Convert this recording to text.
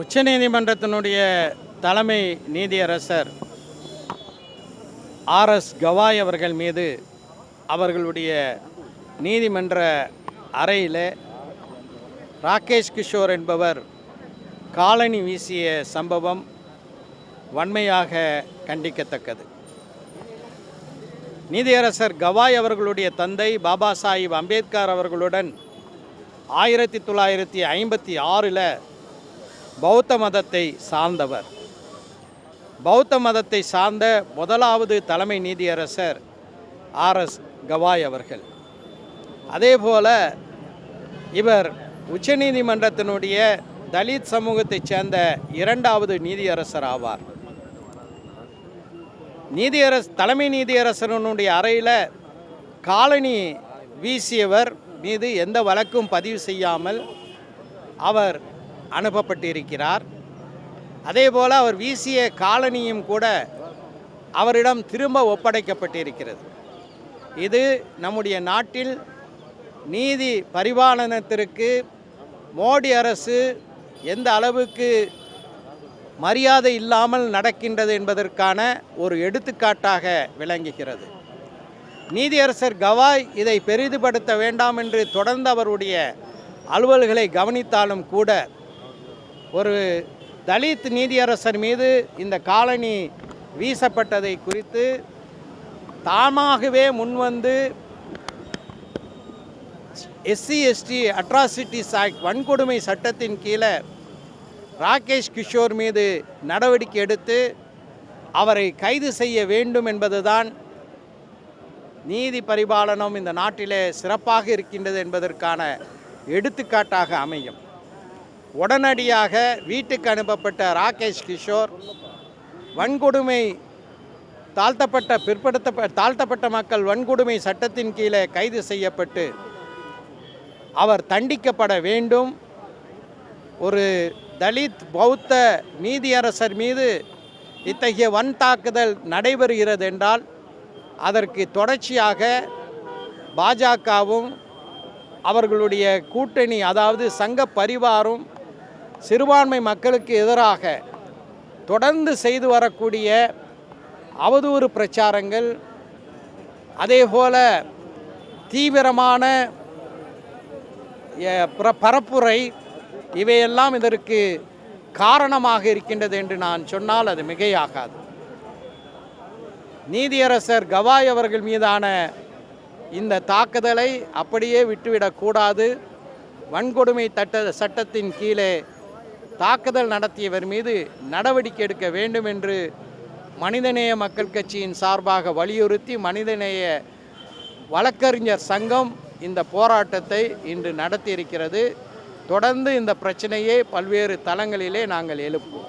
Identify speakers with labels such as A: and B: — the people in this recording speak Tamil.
A: உச்சநீதிமன்றத்தினுடைய தலைமை நீதியரசர் ஆர்எஸ் கவாய் அவர்கள் மீது அவர்களுடைய நீதிமன்ற அறையில் ராகேஷ் கிஷோர் என்பவர் காலனி வீசிய சம்பவம் வன்மையாக கண்டிக்கத்தக்கது. நீதியரசர் கவாய் அவர்களுடைய தந்தை பாபா சாஹிப் அம்பேத்கர் அவர்களுடன் ஆயிரத்தி தொள்ளாயிரத்தி ஐம்பத்தி ஆறில் பௌத்த மதத்தை சார்ந்தவர். பௌத்த மதத்தை சார்ந்த முதலாவது தலைமை நீதியரசர் ஆர்எஸ் கவாய் அவர்கள். அதேபோல இவர் உச்சநீதிமன்றத்தினுடைய தலித் சமூகத்தைச் சேர்ந்த இரண்டாவது நீதியரசர் ஆவார். நீதியரசு தலைமை நீதியரசனுடைய அறையில் காலனி வீசியவர் மீது எந்த வழக்கும் பதிவு செய்யாமல் அவர் அனுப்பப்பட்டிருக்கிறார். அதேபோல் அவர் வீசிய காலனியும் கூட அவரிடம் திரும்ப ஒப்படைக்கப்பட்டிருக்கிறது. இது நம்முடைய நாட்டில் நீதி பரிபாலனத்திற்கு மோடி அரசு எந்த அளவுக்கு மரியாதை இல்லாமல் நடக்கின்றது என்பதற்கான ஒரு எடுத்துக்காட்டாக விளங்குகிறது. நீதியரசர் கவாய் இதை பெரிதுபடுத்த வேண்டாம் என்று தொடர்ந்து அவருடைய அலுவல்களை கவனித்தாலும் கூட ஒரு தலித் நீதியரசர் மீது இந்த காலனி வீசப்பட்டதை குறித்து தாமாகவே முன்வந்து எஸ்சி எஸ்டி அட்ராசிட்டிஸ் ஆக்ட் வன்கொடுமை சட்டத்தின் கீழே ராகேஷ் கிஷோர் மீது நடவடிக்கை எடுத்து அவரை கைது செய்ய வேண்டும் என்பதுதான் நீதி பரிபாலனம் இந்த நாட்டிலே சிறப்பாக இருக்கின்றது என்பதற்கான எடுத்துக்காட்டாக அமையும். உடனடியாக வீட்டுக்கு அனுப்பப்பட்ட ராகேஷ் கிஷோர் வன்கொடுமை தாழ்த்தப்பட்ட பிற்படுத்த தாழ்த்தப்பட்ட மக்கள் வன்கொடுமை சட்டத்தின் கீழே கைது செய்யப்பட்டு அவர் தண்டிக்கப்பட வேண்டும். ஒரு தலித் பௌத்த நீதியரசர் மீது இத்தகைய வன் தாக்குதல் நடைபெறுகிறது என்றால் அதற்கு தொடர்ச்சியாக பாஜகவும் அவர்களுடைய கூட்டணி அதாவது சங்க பரிவாரும் சிறுபான்மை மக்களுக்கு எதிராக தொடர்ந்து செய்து வரக்கூடிய அவதூறு பிரச்சாரங்கள் அதேபோல தீவிரமான பரப்புரை இவையெல்லாம் இதற்கு காரணமாக இருக்கின்றது என்று நான் சொன்னால் அது மிகையாகாது. நீதியரசர் கவாய் அவர்கள் மீதான இந்த தாக்குதலை அப்படியே விட்டுவிடக்கூடாது. வன்கொடுமை தட்ட சட்டத்தின் கீழே தாக்குதல் நடத்தியவர் மீது நடவடிக்கை எடுக்க வேண்டும் என்று மனிதநேய மக்கள் கட்சியின் சார்பாக வலியுறுத்தி மனிதநேய வழக்கறிஞர் சங்கம் இந்த போராட்டத்தை இன்று நடத்தியிருக்கிறது. தொடர்ந்து இந்த பிரச்சனையை பல்வேறு தளங்களிலே நாங்கள் எழுப்புவோம்.